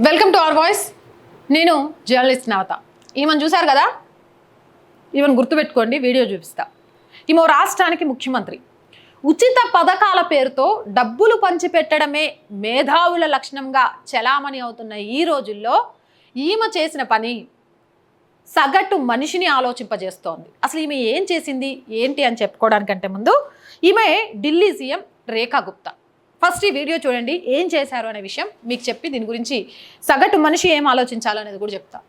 Welcome to our voice నేను journalist నవత ఈమెను చూశారు కదా? ఈమెను గుర్తుపెట్టుకోండి వీడియో చూపిస్తా. ఈమె రాష్ట్రానికి ముఖ్యమంత్రి. ఉచిత పథకాల పేరుతో డబ్బులు పంచిపెట్టడమే మేధావుల లక్షణంగా చలామణి అవుతున్న ఈ రోజుల్లో ఈమె చేసిన పని సగటు మనిషిని ఆలోచింపజేస్తోంది. అసలు ఈమె ఏం చేసింది? ఏంటి అని చెప్పుకోవడానికంటే ముందు ఈమె ఢిల్లీ సీఎం రేఖా గుప్తా. ఫస్ట్ ఈ వీడియో చూడండి ఏం చేశారు అనే విషయం మీకు చెప్పి దీని గురించి సగటు మనిషి ఏం ఆలోచించాలనేది కూడా చెప్తా.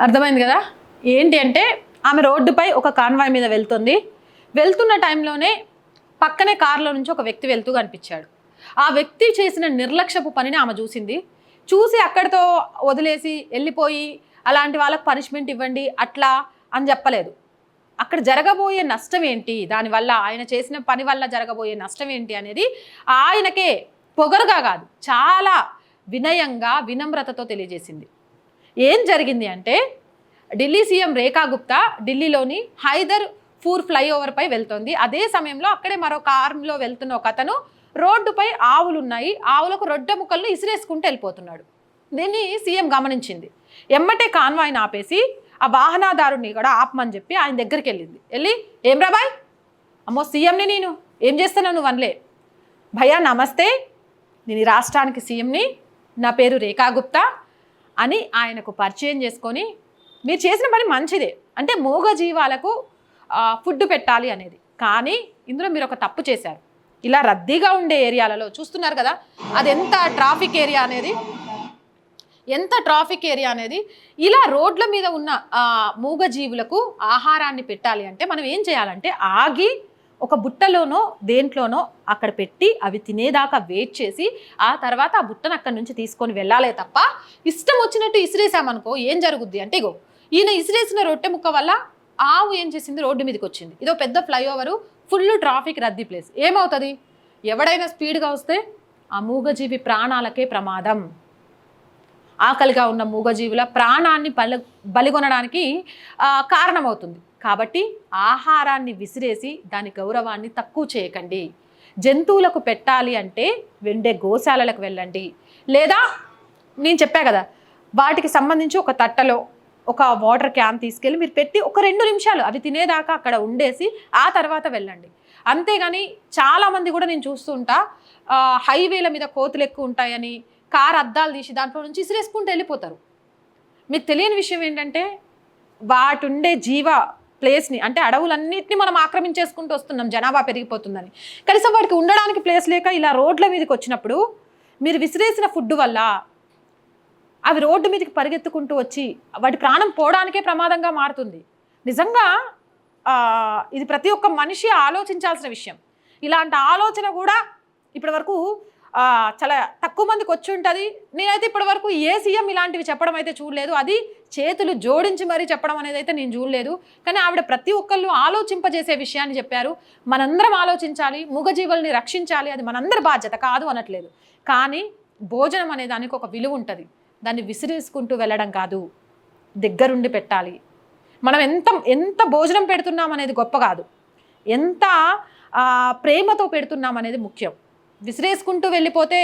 అర్థమైంది కదా? ఏంటి అంటే ఆమె రోడ్డుపై ఒక కాన్వాయ్ మీద వెళ్తుంది. వెళ్తున్న టైంలోనే పక్కనే కారులో నుంచి ఒక వ్యక్తి వెళ్తూ కనిపించాడు. ఆ వ్యక్తి చేసిన నిర్లక్ష్యపు పనిని ఆమె చూసింది. చూసి అక్కడితో వదిలేసి వెళ్ళిపోయి అలాంటి వాళ్ళకి పనిష్మెంట్ ఇవ్వండి అట్లా అని చెప్పలేదు. అక్కడ జరగబోయే నష్టం ఏంటి? దానివల్ల ఆయన చేసిన పని వల్ల జరగబోయే నష్టం ఏంటి అనేది ఆయనకే పొగరుగా కాదు చాలా వినయంగా వినమ్రతతో తెలియజేసింది. ఏం జరిగింది అంటే ఢిల్లీ సీఎం రేఖా గుప్తా ఢిల్లీలోని హైదర్ ఫూర్ ఫ్లైఓవర్పై వెళ్తోంది. అదే సమయంలో అక్కడే మరో కారులో వెళ్తున్న ఒక అతను రోడ్డుపై ఆవులు ఉన్నాయి ఆవులకు రొడ్డ ముక్కలను ఇసిరేసుకుంటూ వెళ్ళిపోతున్నాడు. దీన్ని సీఎం గమనించింది. ఎమ్మటే కాన్వాయ్ని ఆపేసి ఆ వాహనదారుని కూడా ఆపమని చెప్పి ఆయన దగ్గరికి వెళ్ళింది. వెళ్ళి ఏం రాబాయ్ అమ్మో సీఎంని నేను. ఏం చేస్తున్నావు నువ్వు అనలే. భయ్యా నమస్తే. నేను ఈ రాష్ట్రానికి సీఎంని. నా పేరు రేఖా గుప్తా. అని ఆయనకు పరిచయం చేసుకొని మీరు చేసిన పని మంచిదే. అంటే మూగ జీవాలకు ఫుడ్ పెట్టాలి అనేది. కానీ ఇందులో మీరు ఒక తప్పు చేశారు. ఇలా రద్దీగా ఉండే ఏరియాలలో చూస్తున్నారు కదా అది ఎంత ట్రాఫిక్ ఏరియా అనేది? ఎంత ట్రాఫిక్ ఏరియా అనేది? ఇలా రోడ్ల మీద ఉన్న మూగజీవులకు మూగ జీవులకు ఆహారాన్ని పెట్టాలి అంటే మనం ఏం చేయాలంటే ఆగి ఒక బుట్టలోనో దేంట్లోనో అక్కడ పెట్టి అవి తినేదాకా వెయిట్ చేసి ఆ తర్వాత ఆ బుట్టను అక్కడి నుంచి తీసుకొని వెళ్ళాలే తప్ప ఇష్టం వచ్చినట్టు ఇసిరేసామనుకో ఏం జరుగుద్ది? అంటే ఇగో ఈయన ఇసిరేసిన రొట్టె ముక్క వల్ల ఆవు ఏం చేసింది? రోడ్డు మీదకి వచ్చింది. ఇదో పెద్ద ఫ్లైఓవరు ఫుల్ ట్రాఫిక్ రద్దీ ప్లేస్. ఏమవుతుంది? ఎవడైనా స్పీడ్గా వస్తే ఆ మూగజీవి ప్రాణాలకే ప్రమాదం. ఆకలిగా ఉన్న మూగజీవుల ప్రాణాన్ని బలి బలిగొనడానికి కారణమవుతుంది. కాబట్టి ఆహారాన్ని విసిరేసి దాని గౌరవాన్ని తక్కువ చేయకండి. జంతువులకు పెట్టాలి అంటే వెండే గోశాలలకు వెళ్ళండి. లేదా నేను చెప్పా కదా వాటికి సంబంధించి ఒక తట్టలో ఒక వాటర్ క్యాన్ తీసుకెళ్ళి మీరు పెట్టి ఒక రెండు నిమిషాలు అవి తినేదాకా అక్కడ ఉండేసి ఆ తర్వాత వెళ్ళండి. అంతేగాని చాలామంది కూడా నేను చూస్తుంటా హైవేల మీద కోతులు ఎక్కువ ఉంటాయని కార్ అద్దాలు తీసి దాంట్లో నుంచి ఇసిరేసుకుంటూ వెళ్ళిపోతారు. మీకు తెలియని విషయం ఏంటంటే వాటి ఉండే జీవ ప్లేస్ని అంటే అడవులన్నింటినీ మనం ఆక్రమించేసుకుంటూ వస్తున్నాం జనాభా పెరిగిపోతుందని. కనీసం వాడికి ఉండడానికి ప్లేస్ లేక ఇలా రోడ్ల మీదకి వచ్చినప్పుడు మీరు విసిరేసిన ఫుడ్ వల్ల అవి రోడ్డు మీదకి పరిగెత్తుకుంటూ వచ్చి వాటి ప్రాణం పోవడానికే ప్రమాదంగా మారుతుంది. నిజంగా ఇది ప్రతి ఒక్క మనిషి ఆలోచించాల్సిన విషయం. ఇలాంటి ఆలోచన కూడా ఇప్పటి వరకు చాలా తక్కువ మందికి వచ్చి ఉంటుంది. నేనైతే ఇప్పటి వరకు ఏ సీఎం ఇలాంటివి చెప్పడం అయితే చూడలేదు. అది చేతులు జోడించి మరీ చెప్పడం అనేది అయితే నేను చూడలేదు. కానీ ఆవిడ ప్రతి ఒక్కళ్ళు ఆలోచింపజేసే విషయాన్ని చెప్పారు. మనందరం ఆలోచించాలి మూగజీవుల్ని రక్షించాలి అది మనందరి బాధ్యత కాదు అనట్లేదు. కానీ భోజనం అనే దానికి ఒక విలువ ఉంటుంది. దాన్ని విసిరేసుకుంటూ వెళ్ళడం కాదు. దగ్గరుండి పెట్టాలి. మనం ఎంత ఎంత భోజనం పెడుతున్నాం అనేది గొప్ప కాదు. ఎంత ప్రేమతో పెడుతున్నాం అనేది ముఖ్యం. విసిరేసుకుంటూ వెళ్ళిపోతే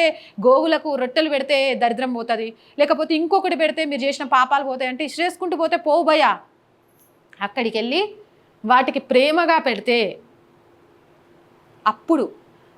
గోవులకు రొట్టెలు పెడితే దరిద్రం పోతుంది. లేకపోతే ఇంకొకటి పెడితే మీరు చేసిన పాపాలు పోతాయి అంటే విసిరేసుకుంటూ పోతే పోవు భయ అక్కడికి వెళ్ళి వాటికి ప్రేమగా పెడితే అప్పుడు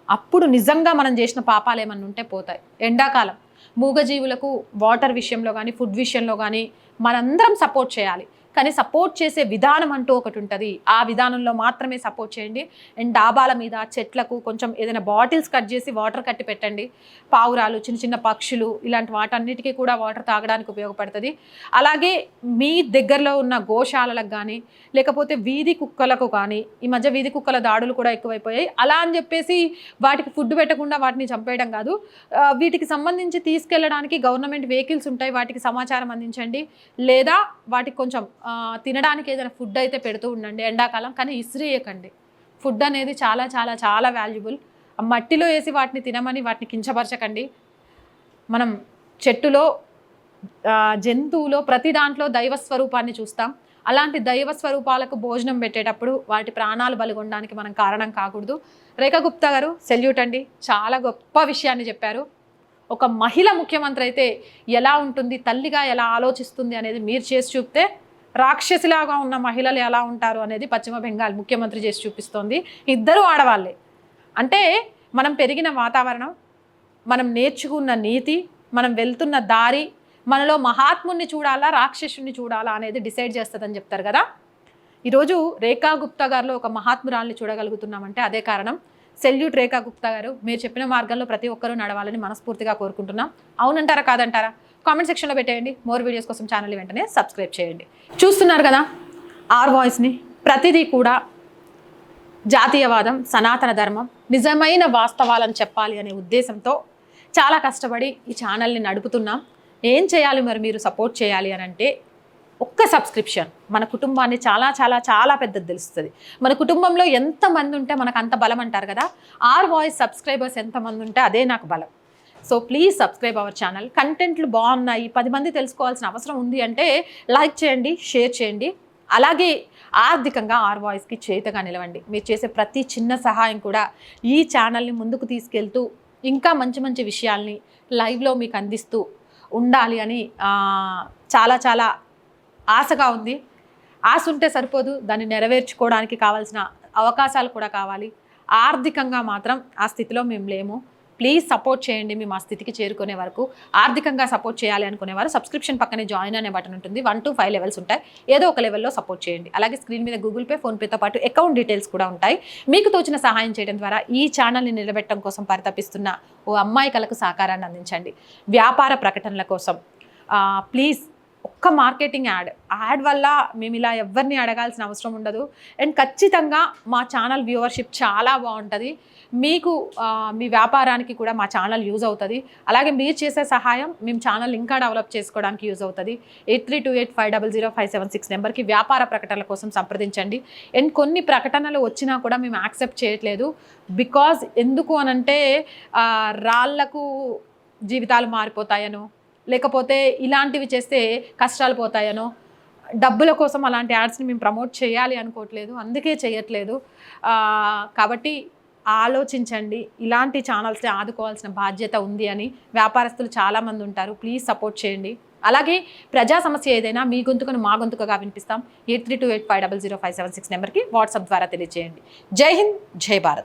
అప్పుడు నిజంగా మనం చేసిన పాపాలు ఏమన్నా ఉంటే పోతాయి. ఎండాకాలం మూగజీవులకు వాటర్ విషయంలో కానీ ఫుడ్ విషయంలో కానీ మనందరం సపోర్ట్ చేయాలి. కానీ సపోర్ట్ చేసే విధానం అంటూ ఒకటి ఉంటుంది. ఆ విధానంలో మాత్రమే సపోర్ట్ చేయండి. అండ్ డాబాల మీద చెట్లకు కొంచెం ఏదైనా బాటిల్స్ కట్ చేసి వాటర్ కట్టి పెట్టండి. పావురాలు చిన్న చిన్న పక్షులు ఇలాంటి వాటన్నిటికీ కూడా వాటర్ తాగడానికి ఉపయోగపడుతుంది. అలాగే మీ దగ్గరలో ఉన్న గోశాలలకు కానీ లేకపోతే వీధి కుక్కలకు కానీ ఈ మధ్య వీధి కుక్కల దాడులు కూడా ఎక్కువైపోయాయి. అలా అని చెప్పేసి వాటికి ఫుడ్ పెట్టకుండా వాటిని చంపేయడం కాదు. వీటికి సంబంధించి తీసుకెళ్ళడానికి గవర్నమెంట్ వెహికల్స్ ఉంటాయి. వాటికి సమాచారం అందించండి. లేదా వాటికి కొంచెం తినడానికి ఏదైనా ఫుడ్ అయితే పెడుతూ ఉండండి ఎండాకాలం కానీ ఇసిరేయకండి ఫుడ్ అనేది చాలా చాలా చాలా వాల్యుబుల్. ఆ మట్టిలో వేసి వాటిని తినమని వాటిని కించపరచకండి. మనం చెట్టులో జంతువులో ప్రతి దాంట్లో దైవ స్వరూపాన్ని చూస్తాం. అలాంటి దైవ స్వరూపాలకు భోజనం పెట్టేటప్పుడు వాటి ప్రాణాలు బలిగొనడానికి మనం కారణం కాకూడదు. రేఖా గుప్తా గారు సెల్యూట్ అండి. చాలా గొప్ప విషయాన్ని చెప్పారు. ఒక మహిళ ముఖ్యమంత్రి అయితే ఎలా ఉంటుంది తల్లిగా ఎలా ఆలోచిస్తుంది అనేది మీరు చేసి చూపితే రాక్షసిలాగా ఉన్న మహిళలు ఎలా ఉంటారు అనేది పశ్చిమ బెంగాల్ ముఖ్యమంత్రి చేసి చూపిస్తోంది. ఇద్దరు ఆడవాళ్ళే. అంటే మనం పెరిగిన వాతావరణం మనం నేర్చుకున్న నీతి మనం వెళ్తున్న దారి మనలో మహాత్ముని చూడాలా రాక్షసుని చూడాలా అనేది డిసైడ్ చేస్తుందని చెప్తారు కదా. ఈరోజు రేఖా గుప్తా గారిలో ఒక మహాత్మురాల్ని చూడగలుగుతున్నామంటే అదే కారణం. సెల్యూట్ రేఖా గుప్తా గారు మీరు చెప్పిన మార్గంలో ప్రతి ఒక్కరూ నడవాలని మనస్ఫూర్తిగా కోరుకుంటున్నాం. అవునంటారా కాదంటారా? కామెంట్ సెక్షన్లో పెట్టేయండి. మోర్ వీడియోస్ కోసం ఛానల్ వెంటనే సబ్స్క్రైబ్ చేయండి. చూస్తున్నారు కదా ఆర్ వాయిస్ని ప్రతిదీ కూడా జాతీయవాదం సనాతన ధర్మం నిజమైన వాస్తవాలను చెప్పాలి అనే ఉద్దేశంతో చాలా కష్టపడి ఈ ఛానల్ని నడుపుతున్నాం. ఏం చేయాలి మరి మీరు సపోర్ట్ చేయాలి అని అంటే ఒక్క సబ్స్క్రిప్షన్. మన కుటుంబాన్ని చాలా చాలా చాలా పెద్దది తెలుస్తుంది. మన కుటుంబంలో ఎంతమంది ఉంటే మనకు అంత బలం అంటారు కదా ఆర్ వాయిస్ సబ్స్క్రైబర్స్ ఎంతమంది ఉంటే అదే నాకు బలం. So please subscribe our channel కంటెంట్లు బాగున్నాయి. పది మంది తెలుసుకోవాల్సిన అవసరం ఉంది అంటే లైక్ చేయండి షేర్ చేయండి. అలాగే ఆర్థికంగా ఆర్ వాయిస్కి చేతగా నిలవండి. మీరు చేసే ప్రతి చిన్న సహాయం కూడా ఈ ఛానల్ని ముందుకు తీసుకెళ్తూ ఇంకా మంచి మంచి విషయాల్ని లైవ్లో మీకు అందిస్తూ ఉండాలి అని చాలా చాలా ఆశగా ఉంది. ఆశ ఉంటే సరిపోదు. దాన్ని నెరవేర్చుకోవడానికి కావాల్సిన అవకాశాలు కూడా కావాలి. ఆర్థికంగా మాత్రం ఆ స్థితిలో మేము లేము. ప్లీజ్ సపోర్ట్ చేయండి మేము ఆ స్థితికి చేరుకునే వరకు ఆర్థికంగా సపోర్ట్ చేయాలి అనుకునేవారు సబ్స్క్రిప్షన్ పక్కనే జాయిన్ అనే బటన్ ఉంటుంది. వన్ టు ఫైవ్ లెవెల్స్ ఉంటాయి. ఏదో ఒక లెవెల్లో సపోర్ట్ చేయండి. అలాగే స్క్రీన్ మీద గూగుల్ పే ఫోన్పేతో పాటు అకౌంట్ డీటెయిల్స్ కూడా ఉంటాయి. మీకు తోచిన సహాయం చేయడం ద్వారా ఈ ఛానల్ని నిలబెట్టడం కోసం పరితపిస్తున్న ఓ అమ్మాయి కలకు సహకారాన్ని అందించండి. వ్యాపార ప్రకటనల కోసం ప్లీజ్ ఒక్క మార్కెటింగ్ యాడ్ యాడ్ వల్ల మేము ఇలా ఎవరిని అడగాల్సిన అవసరం ఉండదు. అండ్ ఖచ్చితంగా మా ఛానల్ వ్యూవర్షిప్ చాలా బాగుంటుంది. మీకు మీ వ్యాపారానికి కూడా మా ఛానల్ యూజ్ అవుతుంది. అలాగే మీరు చేసే సహాయం మేము ఛానల్ ఇంకా డెవలప్ చేసుకోవడానికి యూజ్ అవుతుంది. Eight three two eight five double zero five seven six నెంబర్కి వ్యాపార ప్రకటనల కోసం సంప్రదించండి. అండ్ కొన్ని ప్రకటనలు వచ్చినా కూడా మేము యాక్సెప్ట్ చేయట్లేదు. బికాజ్ ఎందుకు అనంటే రాళ్ళకు జీవితాలు మారిపోతాయనో లేకపోతే ఇలాంటివి చేస్తే కష్టాలు పోతాయనో? డబ్బుల కోసం అలాంటి యాడ్స్ని మేము ప్రమోట్ చేయాలి అనుకోవట్లేదు అందుకే చేయట్లేదు. కాబట్టి ఆలోచించండి. ఇలాంటి ఛానల్స్ని ఆదుకోవాల్సిన బాధ్యత ఉంది అని వ్యాపారస్తులు చాలామంది ఉంటారు. ప్లీజ్ సపోర్ట్ చేయండి. అలాగే ప్రజా సమస్య ఏదైనా మీ గొంతుకను మా గొంతుకగా వినిపిస్తాం. Eight three two eight five double zero five seven six నెంబర్కి వాట్సాప్ ద్వారా తెలియజేయండి. జై హింద్ జై భారత్.